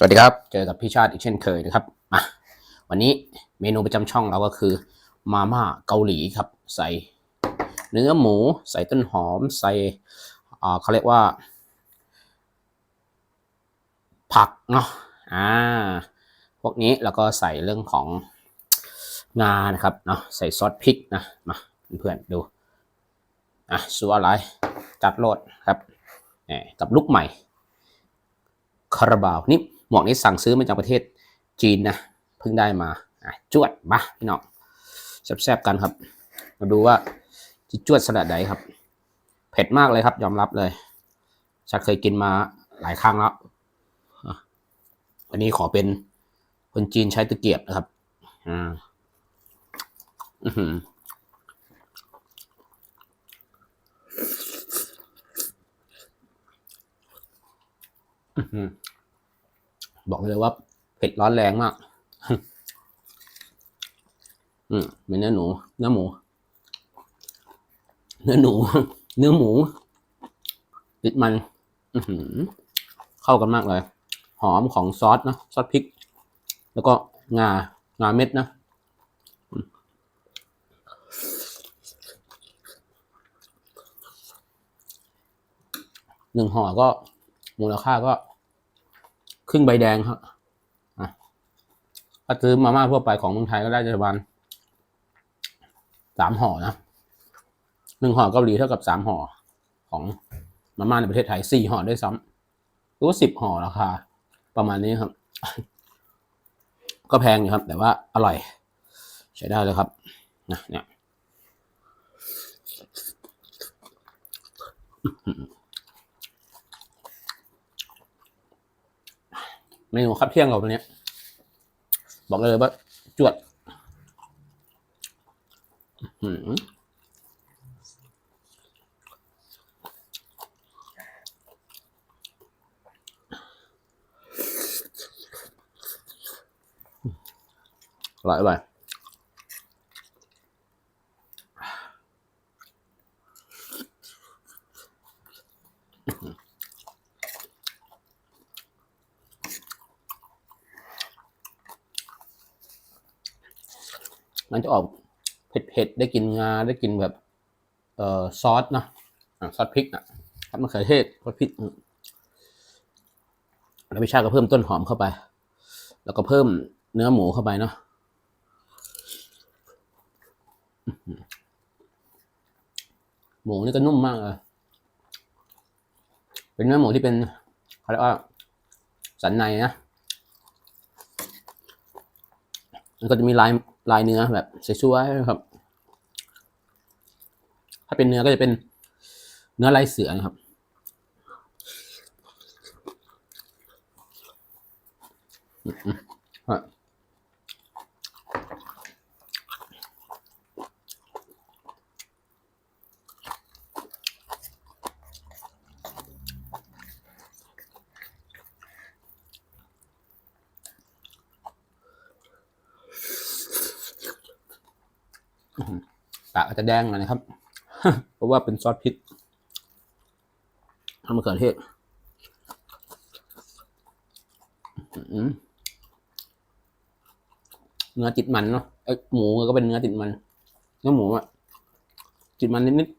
สวัสดีครับ เจอกับพี่ชาติอีกเช่นเคยนะครับมาวันนี้เมนูประจำช่องเราก็คือมาม่าเกาหลีครับ ใส่เนื้อหมู ใส่ต้นหอม ใส่อ่าเขาเรียกว่า ผักเนาะอ่าพวกนี้แล้วก็ใส่เรื่องของงานะครับเนาะใส่ซอสพริกนะมาเพื่อนๆดูอะสัวอะไรจัดโลดครับแหมกับลูกใหม่คาราบาวนี่ หมวกนี้สั่งซื้อมาจากประเทศจีนนะเพิ่งได้มาจวดมาพี่น้องแซ่บๆกันครับ มาดูว่าจะจวดขนาดไหนครับ เผ็ดมากเลยครับ ยอมรับเลยชักเคยกินมาหลายครั้งแล้วอันนี้ขอเป็นคนจีนใช้ตะเกียบนะครับ อ่าอือหื้อ บอกเลยว่าเผ็ดร้อนแรงมาก อืมเป็นเนื้อหนู เนื้อหมู เนื้อหนู เนื้อหมู ติดมัน อืเข้ากันมากเลย หอมของซอสนะ ซอสพริก แล้วก็งา งาเม็ดนะ หนึ่งห่อก็มูลค่าก็ ครึ่งใบแดงครับอะถ้าซื้อมาม่าทั่วไปของเมืองไทยก็ได้จะประมาณสามห่อนะหนึ่งห่อเกาหลีเท่ากับสามห่อของมาม่าในประเทศไทยสี่ห่อด้วยซ้ำหรือว่าสิบห่อราคาประมาณนี้ครับ ก็แพงอยู่ครับ แต่ว่าอร่อย ใช้ได้เลยครับนะเนี่ย เมนูข้าวเที่ยงเราวันนี้บอกเลยว่าจวดอื้อหืออร่อย มันจะออกเผ็ดๆได้กินงาได้กินแบบเอ่อซอสเนอะซอสพริกอะครับมะเขือเทศซอสพริกแล้วพิชาก็เพิ่มต้นหอมเข้าไป แล้วก็เพิ่มเนื้อหมูเข้าไปเนาะอื้อหือหมูนี่ก็นุ่มมากเลยเป็นเนื้อหมูที่เป็นเขาเรียกว่าสันในนะมันก็จะมีลาย ลายเนื้อแบบสวยๆนะครับ ถ้าเป็นเนื้อก็จะเป็นเนื้อลายเสือนะครับ อืม ปากอาจจะแดงหน่อยนะครับ เพราะว่าเป็นซอสพริกทำมะเขือเทศเนื้อติดมันเนาะไอหมูก็เป็นเนื้อติดมัน เนื้อหมูอะติดมันนิดๆ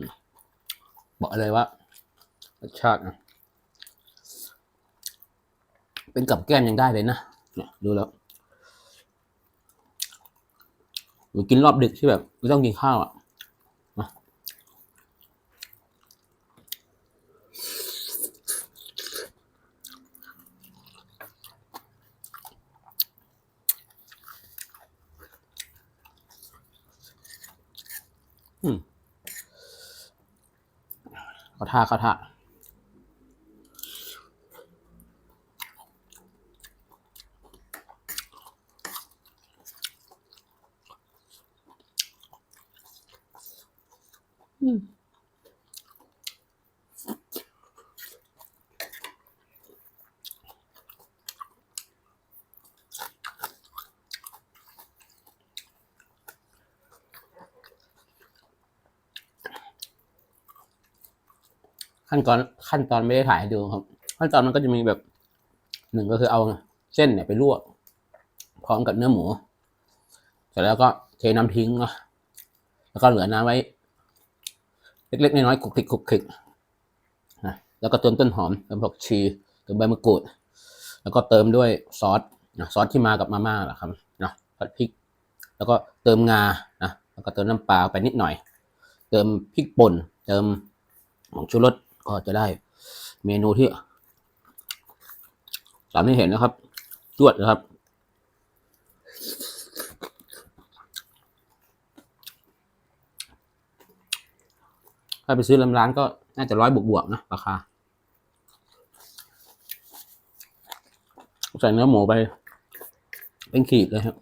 บอ กเลยว่ารสชาตินะเป็นกับแก้มยังได้เลยนะเนี่ยดูแล้วหนูกินรอบดึกที่แบบไม่ต้องกินข้าวอะนะอืม เขาท่าเขาท่าอืม ขั้นตอนขั้นตอนไม่ได้ถ่ายให้ดูครับ ขั้นตอนมันก็จะมีแบบหนึ่งก็คือเอาเส้นเนี่ยไปลวก พร้อมกับเนื้อหมู เสร็จแล้วก็เทน้ำทิ้งเนาะแล้วก็เหลือน้ำไว้ เล็กๆน้อยๆคลุกคลิกคลุกคลิกนะแล้วก็เติมต้นหอมเติมผักชีเติมใบมะกรูด แล้วก็เติมด้วยซอสนะซอสที่มากับมาม่าแหละครับนะผัดพริก แล้วก็เติมงานะแล้วก็เติมน้ำปลาไปนิดหน่อย เติมพริกป่น เติมผงชูรส ก็จะได้เมนูที่สามที่เห็นนะครับจวดนะครับ ถ้าไปซื้อลำร้านก็น่าจะร้อยบวกๆนะราคา ใส่เนื้อหมูไป เป็นขีดเลยครับ